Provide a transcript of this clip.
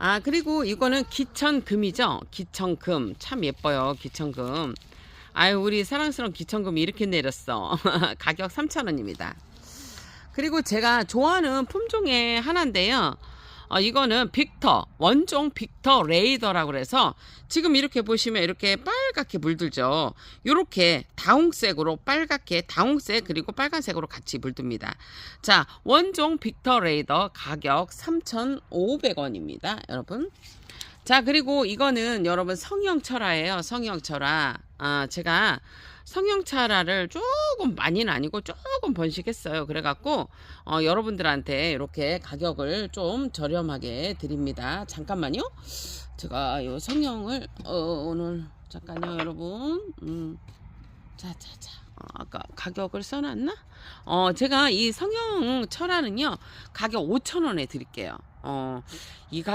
아, 그리고 이거는 기천금이죠. 기천금. 참 예뻐요. 기천금. 아유, 우리 사랑스러운 기천금이 이렇게 내렸어. 가격 3,000원입니다. 그리고 제가 좋아하는 품종의 하나인데요. 어, 이거는 빅터, 원종 빅터 레이더라고 그래서 지금 이렇게 보시면 이렇게 빨갛게 물들죠. 이렇게 다홍색으로 빨갛게 다홍색 그리고 빨간색으로 같이 물듭니다. 자, 원종 빅터 레이더 가격 3,500원입니다. 여러분. 자, 그리고 이거는 여러분 성형 철화예요. 성형 철화. 아, 제가 성형철화를 조금 많이는 아니고 조금 번식했어요. 그래갖고 어, 여러분들한테 이렇게 가격을 좀 저렴하게 드립니다. 잠깐만요. 제가 요 성형을 어, 오늘 잠깐요, 여러분. 음. 자, 자, 자. 어, 아까 가격을 써놨나? 어, 제가 이 성형 철화는요, 가격 5,000원에 드릴게요. 어, 이 가,